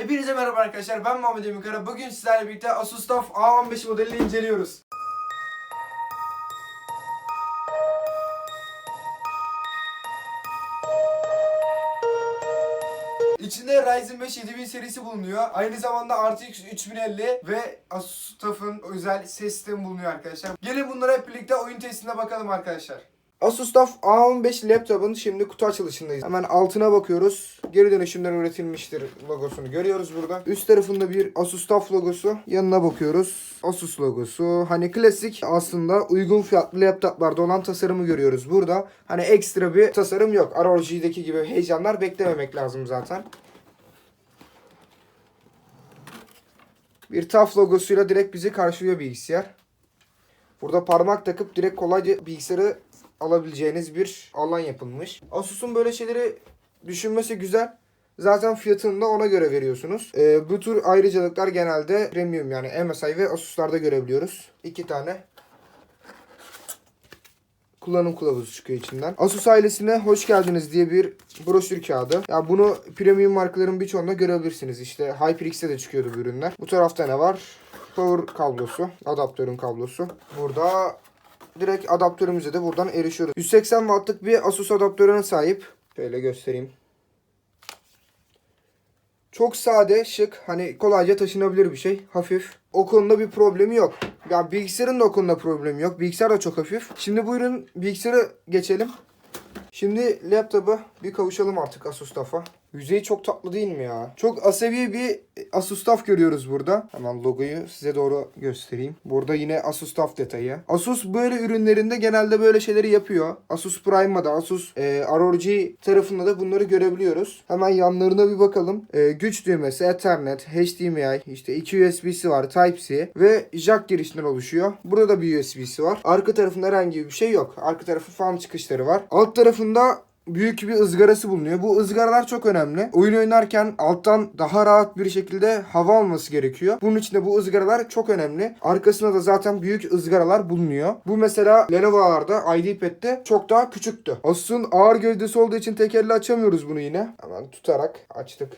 Hepinize merhaba arkadaşlar ben Muhammed Emin Kara. Bugün sizlerle birlikte Asus TUF A15 modelini inceliyoruz. İçinde Ryzen 5 7000 serisi bulunuyor. Aynı zamanda RTX 3050 ve Asus TUF'ın özel ses sistemi bulunuyor arkadaşlar. Gelin bunlara hep birlikte oyun testine bakalım arkadaşlar. Asus TUF A15 laptopun şimdi kutu açılışındayız. Hemen altına bakıyoruz. Geri dönüşümden üretilmiştir logosunu görüyoruz burada. Üst tarafında bir Asus TUF logosu. Yanına bakıyoruz. Asus logosu. Hani klasik aslında uygun fiyatlı laptoplarda olan tasarımı görüyoruz burada. Hani ekstra bir tasarım yok. ROG'deki gibi heyecanlar beklememek lazım zaten. Bir TUF logosuyla direkt bizi karşılıyor bilgisayar. Burada parmak takıp direkt kolayca bilgisayarı alabileceğiniz bir alan yapılmış. Asus'un böyle şeyleri düşünmesi güzel. Zaten fiyatını da ona göre veriyorsunuz. Ee, bu tür ayrıcalıklar genelde premium yani MSI ve Asus'larda görebiliyoruz. İki tane kullanım kılavuzu çıkıyor içinden. Asus ailesine hoş geldiniz diye bir broşür kağıdı. Ya bunu premium markaların birçoğunda görebilirsiniz. İşte HyperX'te de çıkıyordu bu ürünler. Bu tarafta ne var? Power kablosu, adaptörün kablosu. Burada direkt adaptörümüze de buradan erişiyoruz. 180 wattlık bir Asus adaptörüne sahip. Şöyle göstereyim. Çok sade, şık, hani kolayca taşınabilir bir şey. Hafif. O konuda bir problemi yok. Ya bilgisayarın da o konuda problemi yok. Bilgisayar da çok hafif. Şimdi buyurun bilgisayara geçelim. Şimdi laptopa bir kavuşalım artık Asus TUF'a. Yüzeyi çok tatlı değil mi ya? Çok asabi bir Asus TUF görüyoruz burada. Hemen logoyu size doğru göstereyim. Burada yine Asus TUF detayı. Asus böyle ürünlerinde genelde böyle şeyleri yapıyor. Asus Prime'da, Asus e, ROG tarafında da bunları görebiliyoruz. Hemen yanlarına bir bakalım. E, güç düğmesi, Ethernet, HDMI, işte iki USB'si var, Type-C ve jack girişinden oluşuyor. Burada da bir USB'si var. Arka tarafında herhangi bir şey yok. Arka tarafı fan çıkışları var. Alt tarafında büyük bir ızgarası bulunuyor. Bu ızgaralar çok önemli. Oyun oynarken alttan daha rahat bir şekilde hava alması gerekiyor. Bunun için de bu ızgaralar çok önemli. Arkasında da zaten büyük ızgaralar bulunuyor. Bu mesela Lenovo'larda IdeaPad'de çok daha küçüktü. Asus'un ağır gövdesi olduğu için tek açamıyoruz bunu yine. Hemen tutarak açtık.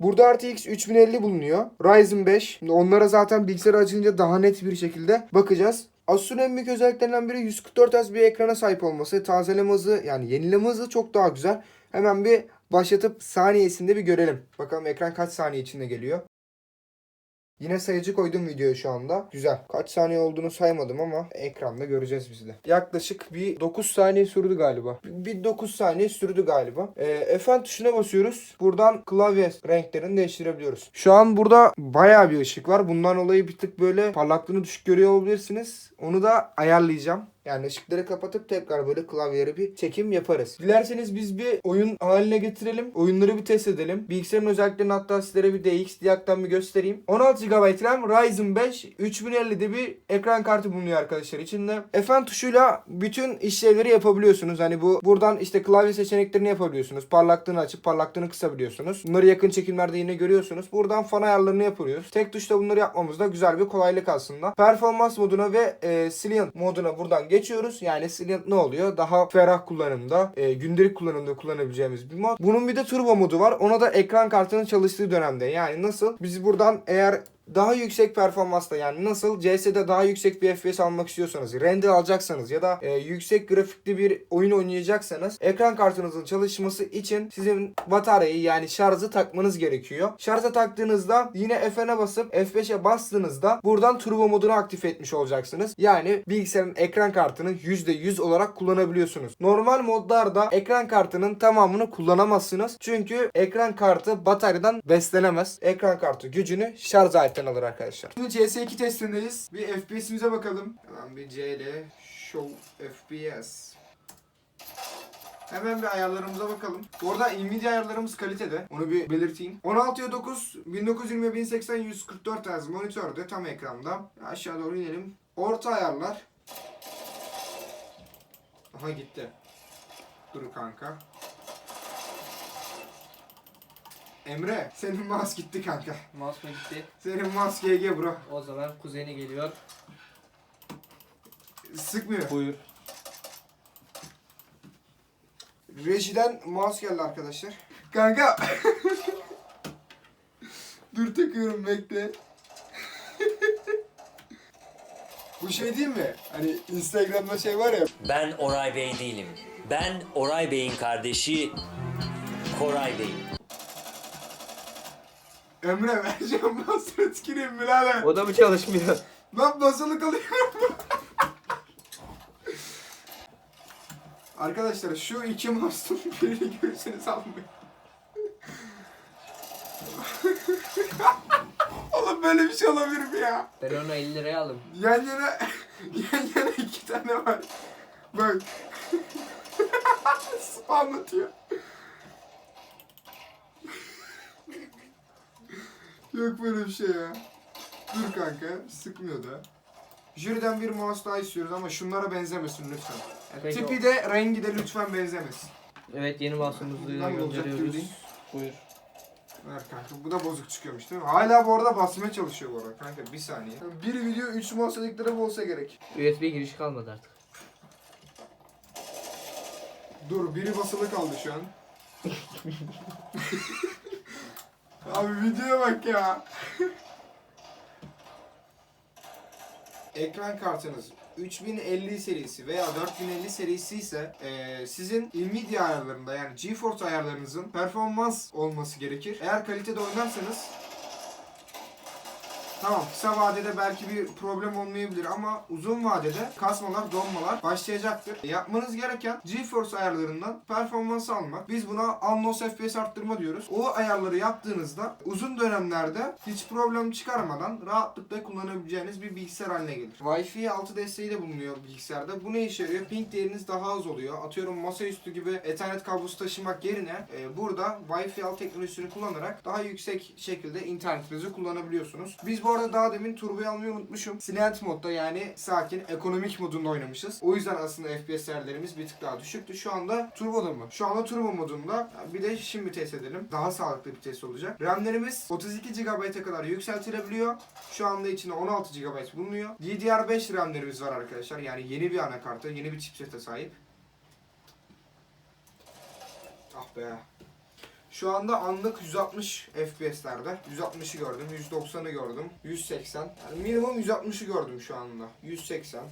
Burada RTX 3050 bulunuyor. Ryzen 5. Şimdi onlara zaten bilgisayarı açınca daha net bir şekilde bakacağız. Asus'un en büyük özelliklerinden biri 144 Hz bir ekrana sahip olması. Tazeleme hızı yani yenileme hızı çok daha güzel. Hemen bir başlatıp saniyesinde bir görelim. Bakalım ekran kaç saniye içinde geliyor. Yine sayıcı koydum videoya şu anda. Güzel. Kaç saniye olduğunu saymadım ama ekranda göreceğiz biz de. Yaklaşık bir 9 saniye sürdü galiba. Bir 9 saniye sürdü galiba. Ee, F tuşuna basıyoruz. Buradan klavye renklerini değiştirebiliyoruz. Şu an burada bayağı bir ışık var. Bundan dolayı bir tık böyle parlaklığını düşük görüyor olabilirsiniz. Onu da ayarlayacağım. Yani ışıkları kapatıp tekrar böyle klavyelere bir çekim yaparız. Dilerseniz biz bir oyun haline getirelim. Oyunları bir test edelim. Bilgisayarın özelliklerini hatta sizlere bir DX diyaktan bir göstereyim. 16 GB RAM Ryzen 5 3050'de bir ekran kartı bulunuyor arkadaşlar içinde. F tuşuyla bütün işlevleri yapabiliyorsunuz. Hani bu buradan işte klavye seçeneklerini yapabiliyorsunuz. Parlaklığını açıp parlaklığını kısabiliyorsunuz. Bunları yakın çekimlerde yine görüyorsunuz. Buradan fan ayarlarını yapıyoruz. Tek tuşla bunları yapmamız da güzel bir kolaylık aslında. Performans moduna ve e, Silent moduna buradan geçiyoruz. Yani Silent ne oluyor? Daha ferah kullanımda, e, gündelik kullanımda kullanabileceğimiz bir mod. Bunun bir de turbo modu var. Ona da ekran kartının çalıştığı dönemde. Yani nasıl? Biz buradan eğer daha yüksek performansla yani nasıl CS'de daha yüksek bir FPS almak istiyorsanız, render alacaksanız ya da e, yüksek grafikli bir oyun oynayacaksanız ekran kartınızın çalışması için sizin bataryayı yani şarjı takmanız gerekiyor. Şarja taktığınızda yine F'ne basıp F5'e bastığınızda buradan turbo modunu aktif etmiş olacaksınız. Yani bilgisayarın ekran kartını %100 olarak kullanabiliyorsunuz. Normal modlarda ekran kartının tamamını kullanamazsınız. Çünkü ekran kartı bataryadan beslenemez. Ekran kartı gücünü şarj aletten alır arkadaşlar. Şimdi CS2 testindeyiz. Bir FPS'imize bakalım. Hemen bir CL Show FPS. Hemen bir ayarlarımıza bakalım. Bu arada Nvidia ayarlarımız kalitede. Onu bir belirteyim. 16'ya 9, 1920 1080 144 Hz monitörde tam ekranda. Aşağı doğru inelim. Orta ayarlar. Aha gitti. Dur kanka. Emre, senin mouse gitti kanka. Mouse mu gitti? Senin mouse GG bro. O zaman kuzeni geliyor. Sıkmıyor. Buyur. Rejiden mouse geldi arkadaşlar. Kanka. Dur takıyorum bekle. Bu şey değil mi? Hani Instagram'da şey var ya. Ben Oray Bey değilim. Ben Oray Bey'in kardeşi Koray Bey. Emre vereceğim basılı tüküreyim birader. O da mı çalışmıyor? Ben basılı kalıyorum. Arkadaşlar şu iki masum birini görürseniz almayın. Oğlum böyle bir şey olabilir mi ya? Ben onu 50 liraya aldım. Yan yana yan yana iki tane var. Bak. Sıpa Yok böyle bir şey ya. Dur kanka, sıkmıyor da. Jüriden bir mouse daha istiyoruz ama şunlara benzemesin lütfen. Peki, Tipi de rengi de lütfen benzemesin. Evet yeni basımızı Bundan olacak gönderiyoruz. değil? Buyur. Ver kanka bu da bozuk çıkıyormuş değil mi? Hala bu arada basmaya çalışıyor bu arada kanka bir saniye. Bir video 3 mouse dedikleri olsa gerek. USB girişi kalmadı artık. Dur biri basılı kaldı şu an. Abi videoya bak ya. Ekran kartınız 3050 serisi veya 4050 serisi ise eee, sizin Nvidia ayarlarında yani GeForce ayarlarınızın performans olması gerekir. Eğer kalitede oynarsanız Tamam kısa vadede belki bir problem olmayabilir ama uzun vadede kasmalar, donmalar başlayacaktır. Yapmanız gereken GeForce ayarlarından performans almak. Biz buna Anlos FPS arttırma diyoruz. O ayarları yaptığınızda uzun dönemlerde hiç problem çıkarmadan rahatlıkla kullanabileceğiniz bir bilgisayar haline gelir. Wi-Fi 6 desteği de bulunuyor bilgisayarda. Bu ne işe yarıyor? Ping değeriniz daha az oluyor. Atıyorum masaüstü gibi Ethernet kablosu taşımak yerine e, burada Wi-Fi 6 teknolojisini kullanarak daha yüksek şekilde internetinizi kullanabiliyorsunuz. Biz bu arada daha demin turboyu almayı unutmuşum. Silent modda yani sakin ekonomik modunda oynamışız. O yüzden aslında FPS değerlerimiz bir tık daha düşüktü. Şu anda turboda mı? Şu anda turbo modunda. Bir de şimdi test edelim. Daha sağlıklı bir test olacak. RAM'lerimiz 32 GB'a kadar yükseltilebiliyor. Şu anda içinde 16 GB bulunuyor. DDR5 RAM'lerimiz var arkadaşlar. Yani yeni bir anakarta, yeni bir chipsete sahip. Ah be. Şu anda anlık 160 FPS'lerde. 160'ı gördüm, 190'ı gördüm, 180. Yani minimum 160'ı gördüm şu anda. 180.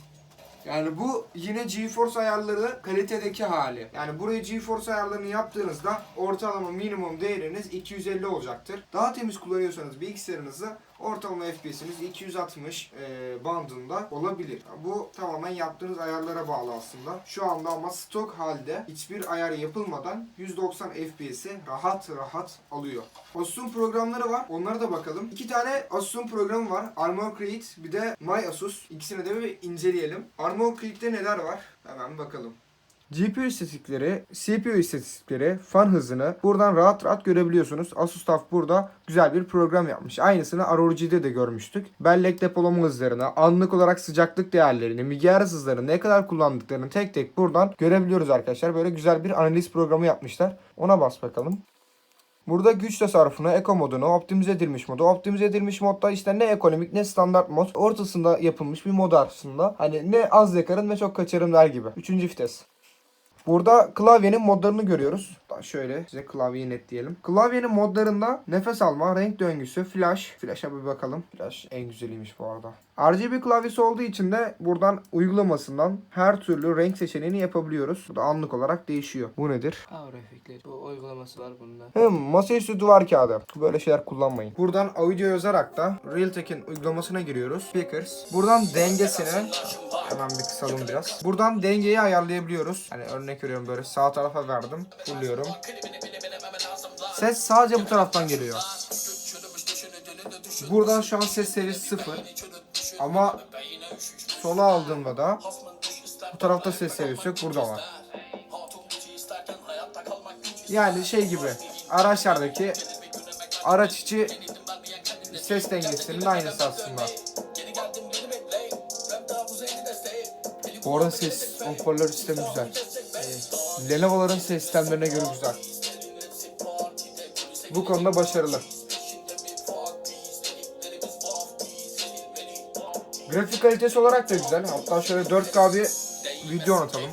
Yani bu yine GeForce ayarları kalitedeki hali. Yani buraya GeForce ayarlarını yaptığınızda ortalama minimum değeriniz 250 olacaktır. Daha temiz kullanıyorsanız bilgisayarınızı ortalama FPS'iniz 260 e, bandında olabilir. Bu tamamen yaptığınız ayarlara bağlı aslında. Şu anda ama stok halde hiçbir ayar yapılmadan 190 FPS'i rahat rahat alıyor. Asus'un programları var. Onlara da bakalım. İki tane Asus'un programı var. Armor Create bir de My Asus. İkisini de bir inceleyelim. Armor Create'de neler var? Hemen bakalım. GPU istatistikleri, CPU istatistikleri, fan hızını buradan rahat rahat görebiliyorsunuz. Asus TUF burada güzel bir program yapmış. Aynısını ROG'de de görmüştük. Bellek depolama hızlarını, anlık olarak sıcaklık değerlerini, milyar hızlarını ne kadar kullandıklarını tek tek buradan görebiliyoruz arkadaşlar. Böyle güzel bir analiz programı yapmışlar. Ona bas bakalım. Burada güç tasarrufunu, eko modunu, optimize edilmiş modu. Optimize edilmiş modda işte ne ekonomik ne standart mod. Ortasında yapılmış bir mod aslında. Hani ne az yakarım ne çok kaçarım der gibi. Üçüncü vites. Burada klavyenin modlarını görüyoruz. Şöyle size klavyeyi netleyelim. Klavyenin modlarında nefes alma, renk döngüsü, flash. Flash'a bir bakalım. Flash en güzeliymiş bu arada. RGB klavyesi olduğu için de buradan uygulamasından her türlü renk seçeneğini yapabiliyoruz. Bu da anlık olarak değişiyor. Bu nedir? Power efektleri. Bu uygulaması var bunda. Hem masaüstü duvar kağıdı. Böyle şeyler kullanmayın. Buradan audio yazarak da Realtek'in uygulamasına giriyoruz. Speakers. Buradan dengesini hemen bir kısalım biraz. Buradan dengeyi ayarlayabiliyoruz. Hani örnek veriyorum böyle sağ tarafa verdim. Fulluyorum. Ses sadece bu taraftan geliyor. Buradan şu an ses seviyesi sıfır. Ama sola aldığımda da bu tarafta ses seviyesi yok. Burada var. Yani şey gibi araçlardaki araç içi ses dengesinin aynısı aslında. Arada ses hoparlör sistemi güzel. Ee, Lenovo'ların ses sistemlerine göre güzel. Bu konuda başarılı. Grafik kalitesi olarak da güzel. Hatta şöyle 4K bir video atalım.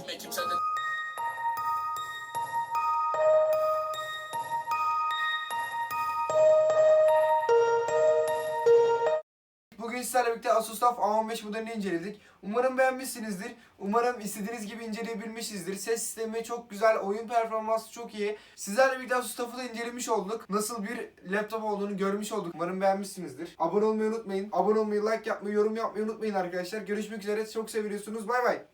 Sizlerle birlikte Asus TUF A15 modelini inceledik. Umarım beğenmişsinizdir. Umarım istediğiniz gibi inceleyebilmişizdir. Ses sistemi çok güzel, oyun performansı çok iyi. Sizlerle birlikte Asus TUF'u da incelemiş olduk. Nasıl bir laptop olduğunu görmüş olduk. Umarım beğenmişsinizdir. Abone olmayı unutmayın. Abone olmayı, like yapmayı, yorum yapmayı unutmayın arkadaşlar. Görüşmek üzere. Çok seviyorsunuz. Bay bay.